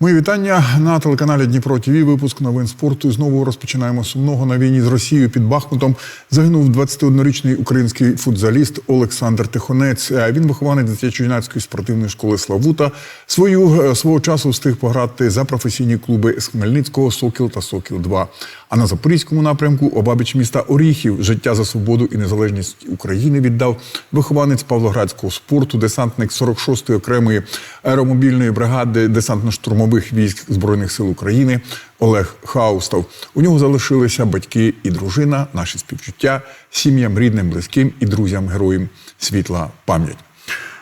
Мої вітання на телеканалі Дніпро ТВ. Випуск новин спорту. І Знову розпочинаємо сумного на війні з Росією під Бахмутом. Загинув 21-річний український футзаліст Олександр Тихонець. Е, Він вихованець дитячо-юнацької спортивної школи Славута. Свою е, свого часу встиг пограти за професійні клуби з Хмельницького, Сокіл та Сокіл 2 А на запорізькому напрямку обабіч міста Оріхів життя за свободу і незалежність України віддав вихованець Павлоградського спорту, десантник 46-ї окремої аеромобільної бригади десантно-штурмових військ збройних сил України Олег Хаустов. У нього залишилися батьки і дружина, наші співчуття, сім'ям, рідним, близьким і друзям героям світла пам'ять.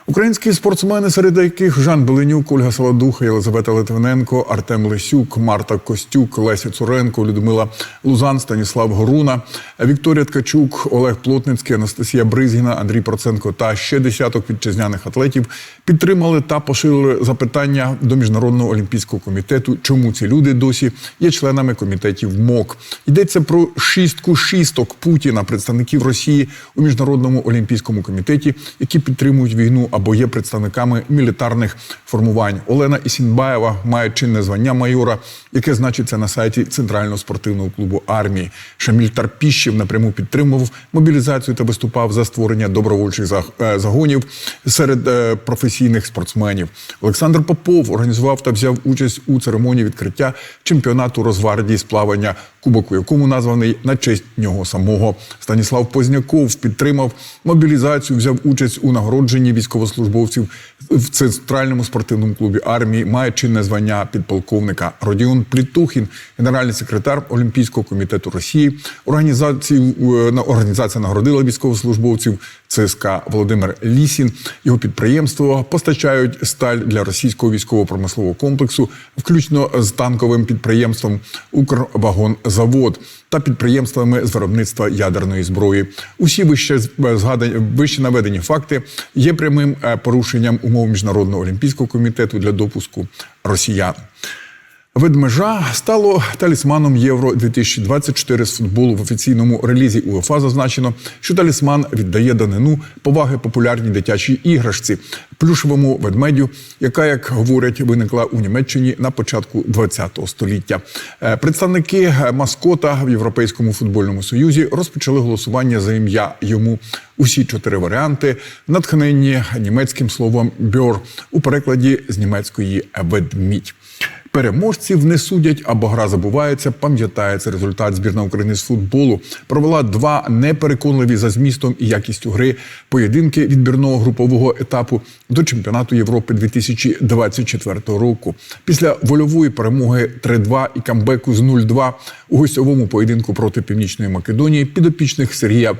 Українські спортсмени, серед яких Жан Беленюк, Ольга Солодуха, Єлизавета Литвиненко, Артем Лисюк, Марта Костюк, Леся Цуренко, Людмила Лузан, Станіслав Горуна, Вікторія Ткачук, Олег Плотницький, Анастасія Бризгіна, Андрій Проценко та ще десяток вітчизняних атлетів підтримали та поширили запитання до міжнародного олімпійського комітету, чому ці люди досі є членами комітетів МОК. Йдеться про шістку шісток Путіна, представників Росії у міжнародному олімпійському комітеті, які підтримують війну або є представниками мілітарних формувань. Олена Ісінбаєва має чинне звання майора, яке значиться на сайті Центрального спортивного клубу армії. Шаміль Тарпіщев напряму підтримував мобілізацію та виступав за створення добровольчих е, загонів серед е, професійних спортсменів. Олександр Попов організував та взяв участь у церемонії відкриття чемпіонату Розвардії з плавання, кубок, у якому названий на честь нього самого. Станіслав Позняков підтримав мобілізацію, взяв участь у нагородженні військовослужбовців в центральному спортивному клубі армії. Має чинне звання підполковника. Родіон Плітухін, генеральний секретар Олімпійського комітету Росії. Організацію е, організація нагородила військовослужбовців ЦСКА Володимир Лісін. Його підприємство постачають сталь для російського військово-промислового комплексу, включно з танковим підприємством Укрвагонзавод та підприємствами з виробництва ядерної зброї. Усі вище згадані вище наведені факти є прямим е, порушенням умов міжнародного олімпійського комітету для допуску росіян. Ведмежа стало талісманом Євро 2024 з футболу в офіційному релізі УЄФА зазначено, що талісман віддає данину поваги популярній дитячій іграшці плюшевому ведмедю, яка, як говорять, виникла у Німеччині на початку ХХ століття. Е, Представники маскота в Європейському футбольному союзі розпочали голосування за ім'я йому. Усі чотири варіанти натхненні німецьким словом бьор у перекладі з німецької ведмідь. Переможців не судять або гра забувається. Пам'ятається результат збірна України з футболу. Провела два непереконливі за змістом і якістю гри поєдинки відбірного групового етапу до чемпіонату Європи 2024 року. Після вольової перемоги 3-2 і камбеку з 0-2 у гостьовому поєдинку проти Північної Македонії підопічних Сергія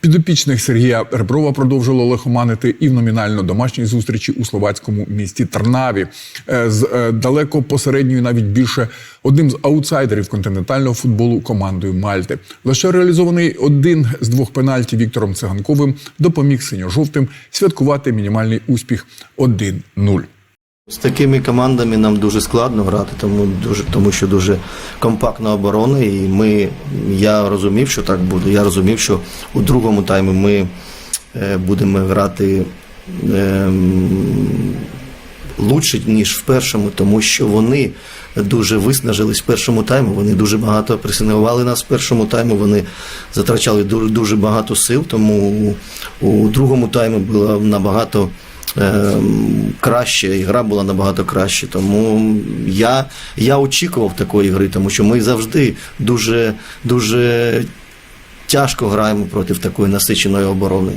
підопічних Сергія Реброва продовжило лихоманити і в номінально домашній зустрічі у словацькому місті Тарнаві Е, з е, далеко посередньою, навіть більше одним з аутсайдерів континентального футболу командою Мальти. Лише реалізований один з двох пенальтів Віктором Циганковим допоміг синьо-жовтим святкувати мінімальний успіх 1-0. З такими командами нам дуже складно грати, тому дуже тому, що дуже компактна оборона. І ми я розумів, що так буде. Я розумів, що у другому таймі ми е, будемо грати е, лучше, ніж в першому, тому що вони дуже виснажились в першому таймі. Вони дуже багато пресингували нас в першому таймі. Вони затрачали дуже, дуже багато сил, тому у, у другому таймі було набагато е, краще, і гра була набагато краще. Тому я, я очікував такої гри, тому що ми завжди дуже, дуже тяжко граємо проти такої насиченої оборони.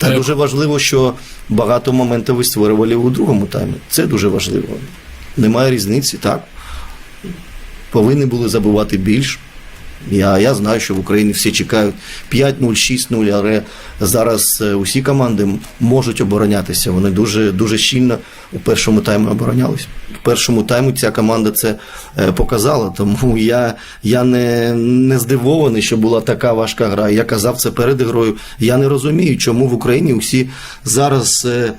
Та Так. дуже важливо, що багато моментів ви створювали у другому таймі. Це дуже важливо. Немає різниці, так. Повинні були забувати більш. Я, я знаю, що в Україні всі чекають 5-0, 6-0, але зараз е, усі команди можуть оборонятися. Вони дуже, дуже щільно у першому таймі оборонялись. В першому таймі ця команда це е, показала. Тому я, я не, не здивований, що була така важка гра. Я казав це перед грою. Я не розумію, чому в Україні усі зараз. е,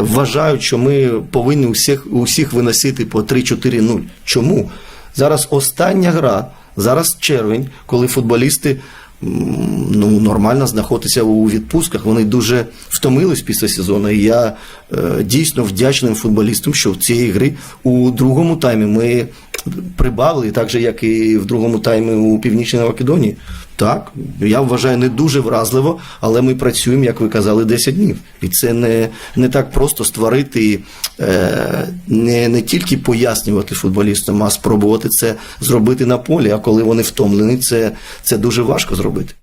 Вважають, що ми повинні усіх, усіх виносити по 3-4-0. Чому? Зараз остання гра, зараз червень, коли футболісти ну, нормально знаходяться у відпустках. Вони дуже втомились після сезону. І я е, дійсно вдячним футболістам, що в цієї гри у другому таймі ми прибавили, так же, як і в другому таймі у Північній Македонії. Так, я вважаю не дуже вразливо, але ми працюємо, як ви казали, 10 днів. І це не, не так просто створити, е, не, не тільки пояснювати футболістам, а спробувати це зробити на полі. А коли вони втомлені, це, це дуже важко зробити.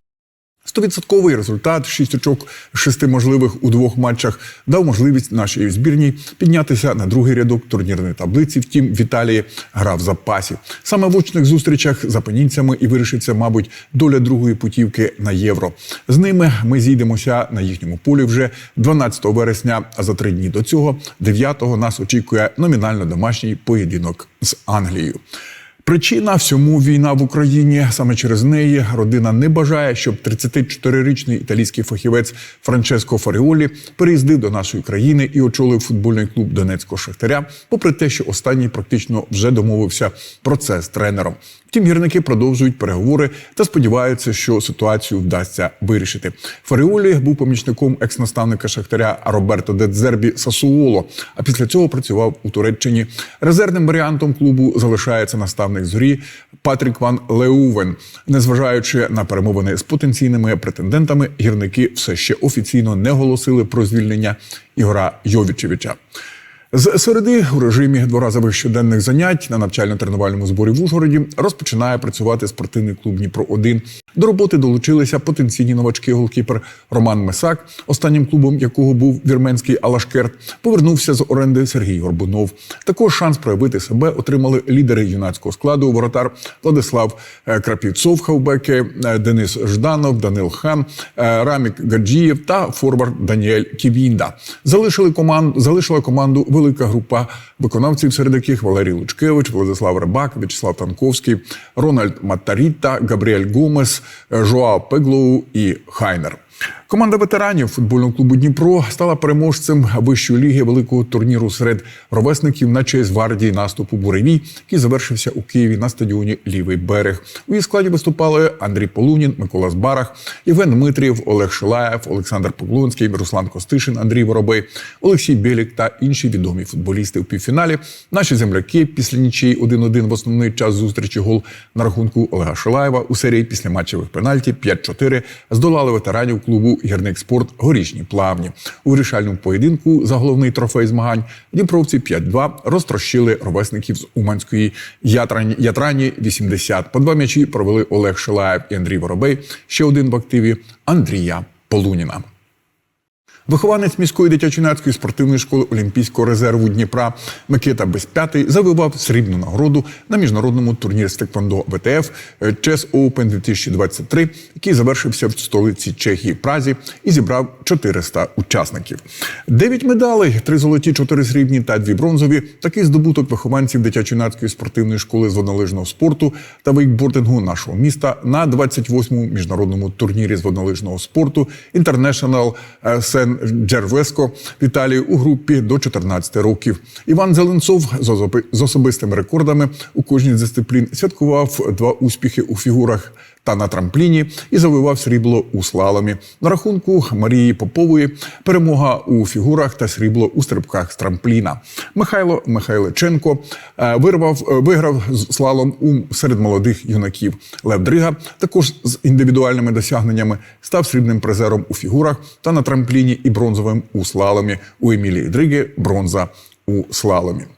Стовідсотковий результат, шість очок шести можливих у двох матчах, дав можливість нашій збірній піднятися на другий рядок турнірної таблиці. Втім, Віталій грав в запасі. Саме в очних зустрічах з апенінцями і вирішиться, мабуть, доля другої путівки на євро. З ними ми зійдемося на їхньому полі вже 12 вересня. А за три дні до цього, 9-го, нас очікує номінально домашній поєдинок з Англією. Причина всьому війна в Україні. Саме через неї родина не бажає, щоб 34-річний італійський фахівець Франческо Фаріолі переїздив до нашої країни і очолив футбольний клуб Донецького Шахтаря, попри те, що останній практично вже домовився про це з тренером. Втім, гірники продовжують переговори та сподіваються, що ситуацію вдасться вирішити. Фаріолі був помічником екс-наставника Шахтаря Роберто Дедзербі Сасуоло. А після цього працював у Туреччині. Резервним варіантом клубу залишається наставник зорі Патрік Ван Леувен. Незважаючи на перемовини з потенційними претендентами, гірники все ще офіційно не оголосили про звільнення Ігора Йовічевича. З середи у режимі дворазових щоденних занять на навчально-тренувальному зборі в Ужгороді розпочинає працювати спортивний клуб Дніпро 1 До роботи долучилися потенційні новачки голкіпер Роман Месак, останнім клубом якого був вірменський Алашкерт. Повернувся з оренди Сергій Горбунов. Також шанс проявити себе отримали лідери юнацького складу воротар Владислав е, Крапівцов, хавбеки, е, Денис Жданов, Данил Хан, е, Рамік Гаджієв та форвард Даніель Ківінда. Залишили команду, залишила команду велика група виконавців, серед яких Валерій Лучкевич, Владислав Рибак, В'ячеслав Танковський, Рональд Матаріта, Габріель Гомес, Жоа Пеглоу і Хайнер. Команда ветеранів футбольного клубу Дніпро стала переможцем вищої ліги великого турніру серед ровесників на честь гвардії наступу Буревій, який завершився у Києві на стадіоні Лівий берег. У її складі виступали Андрій Полунін, Микола Збарах, Євген Дмитрієв, Олег Шилаєв, Олександр Поклонський, Руслан Костишин, Андрій Воробей, Олексій Білік та інші відомі футболісти у півфіналі. Наші земляки після нічиї 1-1 в основний час зустрічі гол на рахунку Олега Шилаєва у серії після матчевих пенальті 5-4 здолали ветеранів клубу Гірник Спорт горішні плавні. У вирішальному поєдинку за головний трофей змагань дніпровці 5-2 розтрощили ровесників з Уманської Ятрані, Ятрані 80. По два м'ячі провели Олег Шилаєв і Андрій Воробей. Ще один в активі Андрія Полуніна. Вихованець міської дитячо-юнацької спортивної школи Олімпійського резерву Дніпра Микита Безп'ятий завоював срібну нагороду на міжнародному турнірі з теквондо ВТФ Chess Open 2023, який завершився в столиці Чехії Празі і зібрав 400 учасників. Дев'ять медалей, три золоті, чотири срібні та дві бронзові. Такий здобуток вихованців дитячо-юнацької спортивної школи з воднолижного спорту та вейкбордингу нашого міста на 28-му міжнародному турнірі з воднолижного спорту International Сен Джервеско в Італії у групі до 14 років. Іван Зеленцов з особистими рекордами у кожній з дисциплін святкував два успіхи у фігурах та на трампліні і завоював срібло у слаломі. На рахунку Марії Попової перемога у фігурах та срібло у стрибках з трампліна. Михайло Михайличенко е, вирвав, е, виграв слалом у серед молодих юнаків. Лев Дрига також з індивідуальними досягненнями став срібним призером у фігурах та на трампліні і бронзовим у слаломі. У Емілії Дриги бронза у слаломі.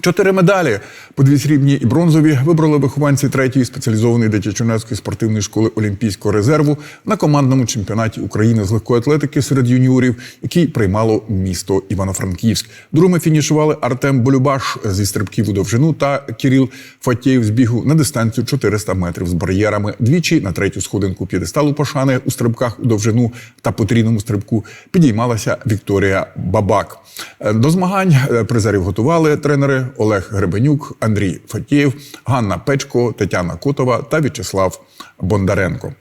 Чотири медалі по дві срібні і бронзові вибрали вихованці третьої спеціалізованої дитячо-юнацької спортивної школи Олімпійського резерву на командному чемпіонаті України з легкої атлетики серед юніорів, який приймало місто Івано-Франківськ. Другими фінішували Артем Болюбаш зі стрибків у довжину та Кіріл Фатєєв з бігу на дистанцію 400 метрів з бар'єрами. Двічі на третю сходинку п'єдесталу пошани у стрибках у довжину та потрійному стрибку підіймалася Вікторія Бабак. Е, До змагань е, призерів готували тренери Олег Гребенюк, Андрій Фатієв, Ганна Печко, Тетяна Кутова та В'ячеслав Бондаренко.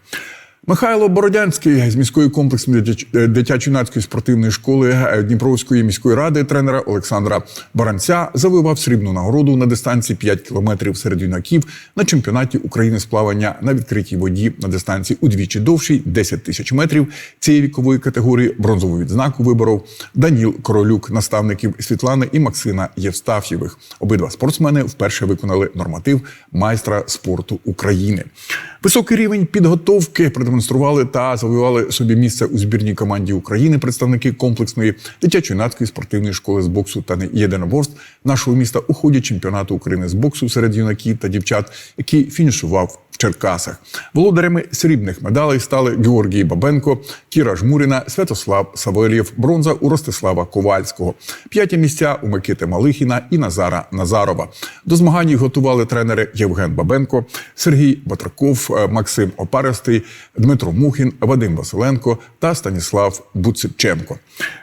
Михайло Бородянський з міської комплексної дитячо-юнацької спортивної школи е, Дніпровської міської ради тренера Олександра Баранця завоював срібну нагороду на дистанції 5 кілометрів серед юнаків на чемпіонаті України з плавання на відкритій воді на дистанції удвічі довшій 10 тисяч метрів. Цієї вікової категорії бронзову відзнаку виборов Даніл Королюк, наставників Світлани і Максина Євстаф'євих. Обидва спортсмени вперше виконали норматив майстра спорту України. Високий рівень підготовки продемонстрували та завоювали собі місце у збірній команді України представники комплексної дитячо-юнацької спортивної школи з боксу та єдиноборств нашого міста у ході чемпіонату України з боксу серед юнаків та дівчат, який фінішував в Черкасах. Володарями срібних медалей стали Георгій Бабенко, Кіра Жмуріна, Святослав Савельєв, бронза у Ростислава Ковальського, п'яті місця у Микити Малихіна і Назара Назарова. До змагань готували тренери Євген Бабенко, Сергій Батраков, е, Максим Опарестий, Дмитро Мухін, Вадим Василенко та Станіслав Буципченко.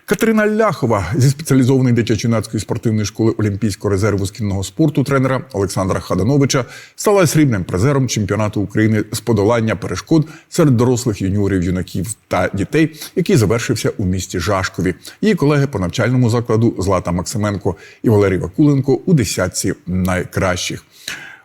Катерина Ляхова зі спеціалізованої дитячо-юнацької спортивної школи Олімпійського резерву з кінного спорту тренера Олександра Хадановича стала срібним призером чемпіонату України з подолання перешкод серед дорослих юніорів, юнаків та дітей, який завершився у місті Жашкові. Її колеги по навчальному закладу Злата Максименко і Валерій Вакуленко у десятці найкращих.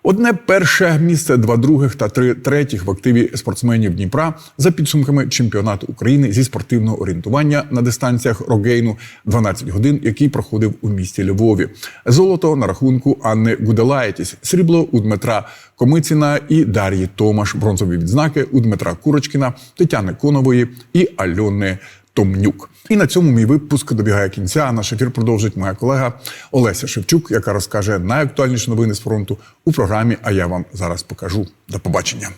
Одне перше місце, два других та три третіх в активі спортсменів Дніпра за підсумками чемпіонату України зі спортивного орієнтування на дистанціях Рогейну 12 годин, який проходив у місті Львові. Золото на рахунку Анни Гуделаєтіс, срібло у Дмитра Комиціна і Дар'ї Томаш, бронзові відзнаки у Дмитра Курочкіна, Тетяни Конової і Альони Томнюк. І на цьому мій випуск добігає кінця. Наш ефір продовжить моя колега Олеся Шевчук, яка розкаже найактуальніші новини з фронту у програмі. А я вам зараз покажу. До побачення.